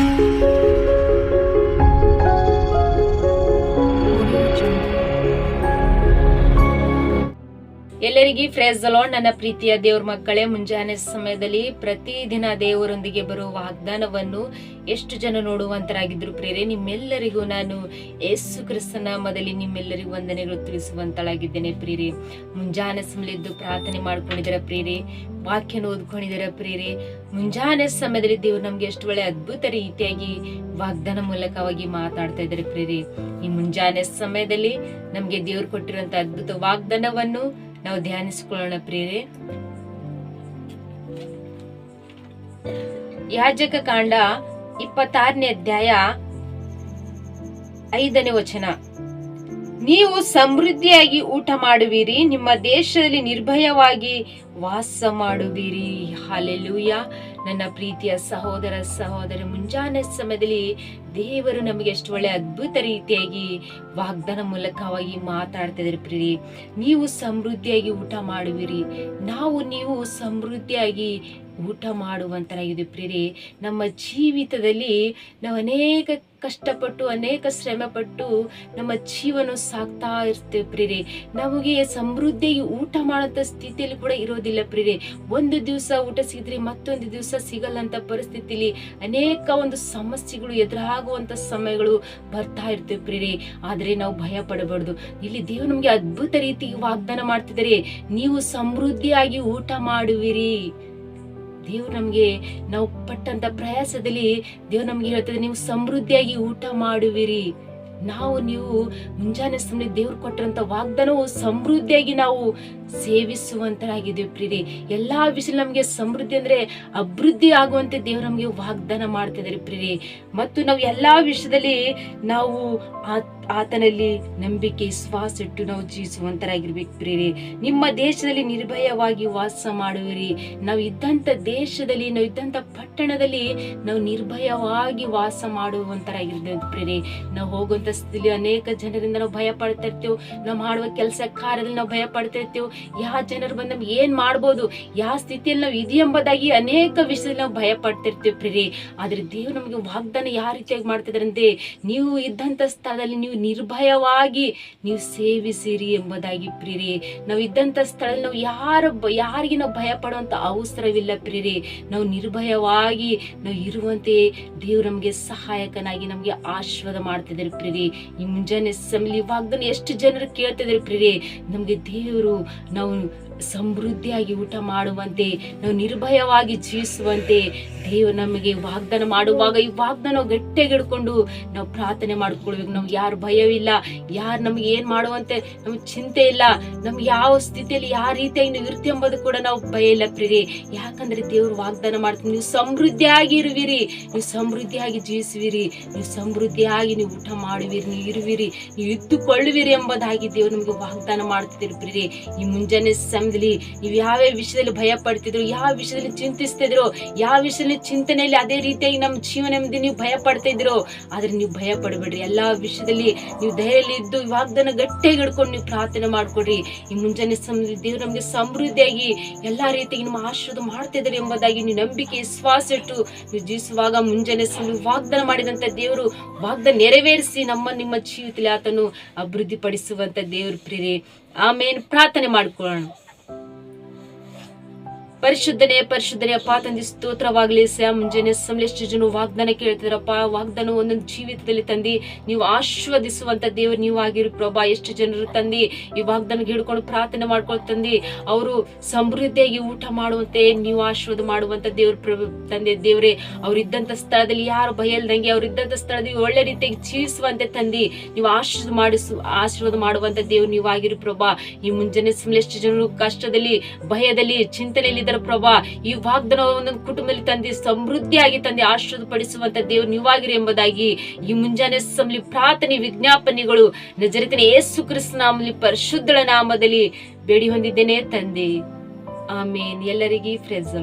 Música ಎಲ್ಲರಿಗೂ phrase alone ನನ್ನ ಪ್ರೀತಿಯ ದೇವ್ರ ಮಕ್ಕಳೇ, ಮುಂಜಾನೆ ಸಮಯದಲ್ಲಿ ಪ್ರತಿದಿನ ದೇವರೊಂದಿಗೆ ಬರುವ ವಾಗ್ದಾನವನ್ನು ಎಷ್ಟು ಜನ ನೋಡುವಂತರಾಗಿದ್ರು ಪ್ರೇರೆ ನಿಮ್ಮೆಲ್ಲರಿಗೂ ನಾನು ಯೇಸು ಕ್ರಿಸ್ತನ ಮೊದಲಿ ನಿಮ್ಮೆಲ್ಲರಿಗೂ ವಂದನೆಗಳು ತಿಳಿಸುವಂತಳಾಗಿದ್ದೇನೆ ಪ್ರೇರೆ ಮುಂಜಾನೆ ಸಮಯದ್ದು ಪ್ರಾರ್ಥನೆ ಮಾಡ್ಕೊಂಡಿದ್ದೀರ ಪ್ರೇರೆ ವಾಕ್ಯನ ಓದ್ಕೊಂಡಿದ್ದೀರ ಪ್ರೇರೆ ಮುಂಜಾನೆ ಸಮಯದಲ್ಲಿ ದೇವ್ರು ನಮ್ಗೆ ಎಷ್ಟು ಒಳ್ಳೆ ಅದ್ಭುತ ರೀತಿಯಾಗಿ ವಾಗ್ದಾನ ಮೂಲಕವಾಗಿ ಮಾತಾಡ್ತಾ ಇದ್ದಾರೆ ಪ್ರೇರೆ ಈ ಮುಂಜಾನೆ ಸಮಯದಲ್ಲಿ ನಮ್ಗೆ ದೇವ್ರು ಕೊಟ್ಟಿರುವಂತ ಅದ್ಭುತ ವಾಗ್ದಾನವನ್ನು ನಾವು ಧ್ಯಾನಿಸಿಕೊಳ್ಳೋಣ ಪ್ರಿಯರಿ. ಯಾಜಕ ಕಾಂಡ ಇಪ್ಪತ್ತಾರನೇ ಅಧ್ಯಾಯ ಐದನೇ ವಚನ. ನೀವು ಸಮೃದ್ಧಿಯಾಗಿ ಊಟ ಮಾಡುವಿರಿ, ನಿಮ್ಮ ದೇಶದಲ್ಲಿ ನಿರ್ಭಯವಾಗಿ ವಾಸ ಮಾಡುವಿರಿ. ಹಾಲೆಲೂಯ ನನ್ನ ಪ್ರೀತಿಯ ಸಹೋದರ ಸಹೋದರ ಮುಂಜಾನೆ ಸಮಯದಲ್ಲಿ ದೇವರು ನಮಗೆ ಎಷ್ಟು ಒಳ್ಳೆ ಅದ್ಭುತ ರೀತಿಯಾಗಿ ವಾಗ್ದಾನ ಮೂಲಕವಾಗಿ ಮಾತಾಡ್ತಿದ್ರಿ ಪ್ರೀತಿ ನೀವು ಸಮೃದ್ಧಿಯಾಗಿ ಊಟ ಮಾಡುವಿರಿ. ನಾವು ನೀವು ಸಮೃದ್ಧಿಯಾಗಿ ಊಟ ಮಾಡುವಂತರಾಗಿದೆ ಪ್ರಿರಿ ನಮ್ಮ ಜೀವಿತದಲ್ಲಿ ನಾವು ಅನೇಕ ಕಷ್ಟಪಟ್ಟು, ಅನೇಕ ಶ್ರಮಪಟ್ಟು ನಮ್ಮ ಜೀವನ ಸಾಕ್ತಾ ಇರ್ತೇವೆ ಪ್ರಿರಿ ನಮಗೆ ಸಮೃದ್ಧಿಯಾಗಿ ಊಟ ಮಾಡೋಂಥ ಸ್ಥಿತಿಯಲ್ಲಿ ಕೂಡ ಇರೋದಿಲ್ಲ ಪ್ರಿರಿ ಒಂದು ದಿವಸ ಊಟ ಸಿಗಿದ್ರೆ ಮತ್ತೊಂದು ದಿವಸ ಸಿಗಲ್ಲ ಅಂತ ಪರಿಸ್ಥಿತಿಲಿ ಅನೇಕ ಒಂದು ಸಮಸ್ಯೆಗಳು ಎದುರಾಗುವಂಥ ಸಮಯಗಳು ಬರ್ತಾ ಇರ್ತೇವೆ ಪ್ರಿರಿ ಆದ್ರೆ ನಾವು ಭಯ ಪಡಬಾರ್ದು ಇಲ್ಲಿ ದೇವರು ನಮಗೆ ಅದ್ಭುತ ರೀತಿ ವಾಗ್ದಾನ ಮಾಡ್ತಿದ್ದಾರೆ. ನೀವು ಸಮೃದ್ಧಿಯಾಗಿ ಊಟ ಮಾಡುವಿರಿ. ದೇವ್ರು ನಮ್ಗೆ ನಾವು ಪಟ್ಟಂತ ಪ್ರಯಾಸದಲ್ಲಿ ದೇವ್ರು ನಮ್ಗೆ ಹೇಳ್ತದೆ, ನೀವು ಸಮೃದ್ಧಿಯಾಗಿ ಊಟ ಮಾಡುವಿರಿ. ನಾವು ನೀವು ಮುಂಜಾನೆ ಸಮಯ ದೇವ್ರು ಕೊಟ್ಟರಂತ ವಾಗ್ದಾನವು ಸಮೃದ್ಧಿಯಾಗಿ ನಾವು ಸೇವಿಸುವಂತರಾಗಿದ್ದೇವೆ ಪ್ರೀತಿ. ಎಲ್ಲಾ ವಿಷಯ ನಮಗೆ ಸಮೃದ್ಧಿ ಅಂದ್ರೆ ಅಭಿವೃದ್ಧಿ ಆಗುವಂತೆ ದೇವ್ರು ನಮಗೆ ವಾಗ್ದಾನ ಮಾಡ್ತಿದ್ದಾರೆ ಪ್ರೀತಿ. ಮತ್ತು ನಾವು ಎಲ್ಲಾ ವಿಷಯದಲ್ಲಿ ನಾವು ಆತನಲ್ಲಿ ನಂಬಿಕೆ, ವಿಶ್ವಾಸ ಇಟ್ಟು ನಾವು ಜೀವಿಸುವಂತರಾಗಿರ್ಬೇಕು ಪ್ರೀತಿ. ನಿಮ್ಮ ದೇಶದಲ್ಲಿ ನಿರ್ಭಯವಾಗಿ ವಾಸ ಮಾಡುವಿರಿ. ನಾವು ಇದ್ದಂಥ ದೇಶದಲ್ಲಿ, ನಾವು ಇದ್ದಂಥ ಪಟ್ಟಣದಲ್ಲಿ ನಾವು ನಿರ್ಭಯವಾಗಿ ವಾಸ ಮಾಡುವಂತರಾಗಿರ್ಬೇಕು ಪ್ರೀತಿ. ನಾವು ಹೋಗುವಂಥ ಸ್ಥಿತಿಲಿ ಅನೇಕ ಜನರಿಂದ ನಾವು ಭಯ ಪಡ್ತಾ ಇರ್ತೇವೆ. ನಾವು ಮಾಡುವ ಕೆಲಸ ಕಾರ್ಯದಲ್ಲಿ ನಾವು ಭಯ ಪಡ್ತಾ ಇರ್ತೇವೆ. ಯಾವ ಜನರು ಬಂದ್ ನಮ್ಗೆ ಏನ್ ಮಾಡ್ಬೋದು? ಯಾವ ಸ್ಥಿತಿಯಲ್ಲಿ ನಾವು ಇದೆ ಎಂಬುದಾಗಿ ಅನೇಕ ವಿಷಯದಲ್ಲಿ ನಾವು ಭಯ ಪಡ್ತಿರ್ತೀವಿ ಪ್ರೀ ಆದ್ರೆ ದೇವ್ರು ನಮಗೆ ವಾಗ್ದಾನ ಯಾವ ರೀತಿಯಾಗಿ ಮಾಡ್ತಿದ್ರಂತೆ ನೀವು ಇದ್ದಂತ ಸ್ಥಳದಲ್ಲಿ ನೀವು ನಿರ್ಭಯವಾಗಿ ನೀವು ಸೇವಿಸಿರಿ ಎಂಬುದಾಗಿ ಪ್ರೀರಿ ನಾವು ಇದ್ದಂತ ಸ್ಥಳದಲ್ಲಿ ನಾವು ಯಾರ ಯಾರಿಗೆ ನಾವು ಭಯ ಪಡುವಂಥ ಅವಸರವಿಲ್ಲ ಪ್ರೀರಿ ನಾವು ನಿರ್ಭಯವಾಗಿ ನಾವು ಇರುವಂತೆ ದೇವ್ರು ನಮಗೆ ಸಹಾಯಕನಾಗಿ ನಮಗೆ ಆಶೀರ್ವಾದ ಮಾಡ್ತಿದ್ದಾರೆ ಪ್ರೀರಿ ಈ ಮುಂಜಾನೆ ಸಮಲಿ ವಾಗ್ದಾನ ಎಷ್ಟು ಜನರು ಕೇಳ್ತಿದ್ದಾರೆ ಪ್ರೀರಿ ನಮಗೆ ದೇವರು ನಾವು ಸಮೃದ್ಧಿಯಾಗಿ ಊಟ ಮಾಡುವಂತೆ, ನಾವು ನಿರ್ಭಯವಾಗಿ ಜೀವಿಸುವಂತೆ ದೇವರು ನಮಗೆ ವಾಗ್ದಾನ ಮಾಡುವಾಗ ಈ ವಾಗ್ದಾನ ಗಟ್ಟಿಯಾಗಿ ಹಿಡ್ಕೊಂಡು ನಾವು ಪ್ರಾರ್ಥನೆ ಮಾಡ್ಕೊಳ್ಬೇಕು. ನಮ್ಗೆ ಯಾರು ಭಯವಿಲ್ಲ, ಯಾರು ನಮ್ಗೆ ಏನು ಮಾಡುವಂತೆ ನಮ್ಗೆ ಚಿಂತೆ ಇಲ್ಲ, ನಮ್ಗೆ ಯಾವ ಸ್ಥಿತಿಯಲ್ಲಿ ಯಾವ ರೀತಿಯಾಗಿ ನೀವು ಇರ್ತಿ ಎಂಬುದು ಕೂಡ ನಾವು ಭಯ ಇಲ್ಲ ಪ್ರಿರಿ ಯಾಕಂದ್ರೆ ದೇವರು ವಾಗ್ದಾನ ಮಾಡ್ತೀವಿ ನೀವು ಸಮೃದ್ಧಿಯಾಗಿ ಇರುವಿರಿ, ನೀವು ಸಮೃದ್ಧಿಯಾಗಿ ಜೀವಿಸುವಿರಿ, ನೀವು ಸಮೃದ್ಧಿಯಾಗಿ ನೀವು ಊಟ ಮಾಡುವಿರಿ, ನೀವು ಇರುವಿರಿ, ನೀವು ಇದ್ದುಕೊಳ್ಳುವಿರಿ ಎಂಬುದಾಗಿ ದೇವರು ನಮ್ಗೆ ವಾಗ್ದಾನ ಮಾಡ್ತಿದ್ದೀರಿ ಪ್ರಿರಿ ಈ ಮುಂಜಾನೆ ಸಮಯದಲ್ಲಿ ನೀವು ಯಾವ ವಿಷಯದಲ್ಲಿ ಭಯ ಪಡ್ತಿದ್ರು ಯಾವ ವಿಷಯದಲ್ಲಿ ಚಿಂತಿಸ್ತಿದ್ರು, ಯಾವ ವಿಷಯದಲ್ಲಿ ಚಿಂತನೆಯಲ್ಲಿ ಅದೇ ರೀತಿಯಾಗಿ ನಮ್ಮ ಜೀವನ ಎಂಬುದು ನೀವು ಭಯ ಪಡ್ತಾ ಇದ್ರು ಆದ್ರೆ ನೀವು ಭಯ ಪಡಬೇಡ್ರಿ ಎಲ್ಲಾ ವಿಷಯದಲ್ಲಿ ನೀವು ಧೈರ್ಯದಲ್ಲಿ ಇದ್ದು ವಾಗ್ದಾನ ಗಟ್ಟಿಯಾಗಿ ಹಿಡ್ಕೊಂಡು ನೀವು ಪ್ರಾರ್ಥನೆ ಮಾಡ್ಕೊಡ್ರಿ. ಈ ಮುಂಜಾನೆ ದೇವ್ರು ನಮ್ಗೆ ಸಮೃದ್ಧಿಯಾಗಿ ಎಲ್ಲಾ ರೀತಿಯಾಗಿ ನಿಮ್ಮ ಆಶೀರ್ವಾದ ಮಾಡ್ತಿದ್ದಾರೆ ಎಂಬುದಾಗಿ ನೀವು ನಂಬಿಕೆ ವಿಶ್ವಾಸ ಇಟ್ಟು ನೀವು ಜೀವಿಸುವಾಗ ಮುಂಜಾನೆ ವಾಗ್ದಾನ ಮಾಡಿದಂತ ದೇವರು ವಾಗ್ದಾನ ನೆರವೇರಿಸಿ ನಮ್ಮ ನಿಮ್ಮ ಜೀವಿತದಲ್ಲಿ ಆತನು ಅಭಿವೃದ್ಧಿ ಪಡಿಸುವಂತ ದೇವ್ರ ಪ್ರೇರೆ ಆಮೇಲೆ ಪ್ರಾರ್ಥನೆ ಮಾಡ್ಕೊಳ್ಳೋಣ. ಪರಿಶುದ್ಧನೇ ಪರಿಶುದ್ಧನೇ, ಅಪ್ಪ ತಂದೆ, ಸ್ತೋತ್ರವಾಗ್ಲಿ ಸ್ಯಾ ಮುಂಜಾನೆ ಸಮಯ ಎಷ್ಟು ಜನ ವಾಗ್ದಾನ ಕೇಳ್ತಿದ್ರಪ್ಪ ವಾಗ್ದಾನ ಒಂದೊಂದು ಜೀವಿತದಲ್ಲಿ ತಂದಿ, ನೀವು ಆಶೀರ್ವದಿಸುವಂತ ದೇವ್ರು ನೀವು ಆಗಿರು ಪ್ರಭಾ, ಎಷ್ಟು ಜನರು ತಂದಿ, ಈ ವಾಗ್ದಾನ ಹಿಡ್ಕೊಂಡು ಪ್ರಾರ್ಥನೆ ಮಾಡ್ಕೊಂಡು ತಂದಿ, ಅವರು ಸಮೃದ್ಧಿಯಾಗಿ ಊಟ ಮಾಡುವಂತೆ ನೀವು ಆಶೀರ್ವಾದ ಮಾಡುವಂತ ದೇವ್ರ ಪ್ರಭು ತಂದೆ, ದೇವ್ರೆ, ಅವ್ರಿದ್ದಂತ ಸ್ಥಳದಲ್ಲಿ ಯಾರು ಭಯ ಇಲ್ದಂಗೆ ಅವ್ರಿದ್ದಂತ ಸ್ಥಳದಲ್ಲಿ ಒಳ್ಳೆ ರೀತಿಯಾಗಿ ಜೀವಿಸುವಂತೆ ತಂದಿ, ನೀವು ಆಶೀರ್ವಾದ ಮಾಡಿಸು, ಆಶೀರ್ವಾದ ಮಾಡುವಂತ ದೇವ್ರು ನೀವು ಆಗಿರು ಪ್ರಭಾ, ಈ ಮುಂಜಾನೆ ಸಮಯ ಜನರು ಕಷ್ಟದಲ್ಲಿ, ಭಯದಲ್ಲಿ ಚಿಂತನೆಯಲ್ಲಿ ಇದ್ದಾರೆ ಪ್ರಭಾ. ಈ ವಾಗ್ದಾನ ಒಂದೊಂದು ಕುಟುಂಬದಲ್ಲಿ ತಂದೆ ಸಮೃದ್ಧಿಯಾಗಿ ತಂದೆ ಆಶೀರ್ವಾದ ಪಡಿಸುವಂತ ದೇವ್ರು ನೀವಾಗಿರಿ ಎಂಬುದಾಗಿ ಈ ಮುಂಜಾನೆ ಸಮಲಿ ಪ್ರಾರ್ಥನೆ ವಿಜ್ಞಾಪನೆಗಳು ನಜರಿತನ ಯೇಸು ಕ್ರಿಸ್ತನಾಮಲಿ ಪರಿಶುದ್ಧಳ ನಾಮದಲ್ಲಿ ಬೇಡಿ ಹೊಂದಿದ್ದೇನೆ ತಂದೆ. ಆಮೇನ್. ಎಲ್ಲರಿಗೂ ಫ್ರೆಜ್